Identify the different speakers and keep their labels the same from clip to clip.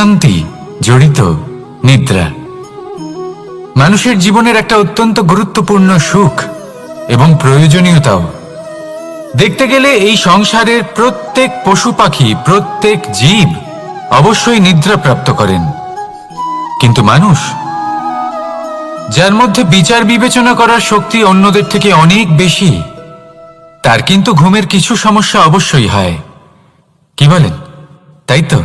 Speaker 1: প্রশান্তি জড়িত, নিদ্রা। মানুষের জীবনের একটা অত্যন্ত গুরুত্বপূর্ণ সুখ এবং প্রয়োজনীয়তাও। দেখতে গেলে এই সংসারের প্রত্যেক পশু পাখি, প্রত্যেক জীব অবশ্যই নিদ্রা প্রাপ্ত করেন। কিন্তু মানুষ, যার মধ্যে বিচার বিবেচনা করার শক্তি অন্যদের থেকে অনেক বেশি, তার কিন্তু ঘুমের কিছু সমস্যা অবশ্যই হয়। কি বলেন? তাই তো?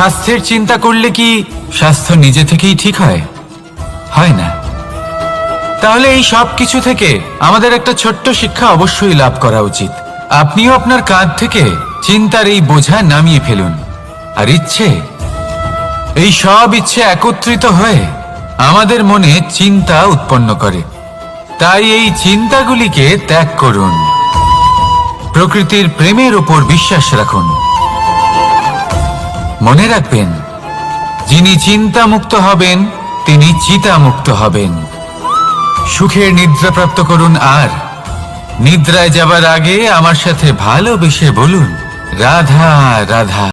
Speaker 1: স্বাস্থ্যের চিন্তা করলে কি স্বাস্থ্য নিজে থেকেই ঠিক হয়? হয় না। তাহলে এই সব কিছু থেকে আমাদের একটা ছোট্ট শিক্ষা অবশ্যই লাভ করা উচিত। আপনিও আপনার কাঁধ থেকে চিন্তার এই বোঝা নামিয়ে ফেলুন। আর ইচ্ছে? এই সব ইচ্ছে একত্রিত হয়ে আমাদের মনে চিন্তা উৎপন্ন করে। তাই এই চিন্তাগুলিকে ত্যাগ করুন। প্রকৃতির প্রেমের ওপর বিশ্বাস রাখুন। মনে রাখবেন, যিনি চিন্তা মুক্ত হবেন, তিনি চিতা মুক্ত হবেন। সুখের নিদ্রা প্রাপ্ত করুন আর, নিদ্রায় যাবার আগে আমার সাথে ভালোবেসে বলুন, রাধা রাধা।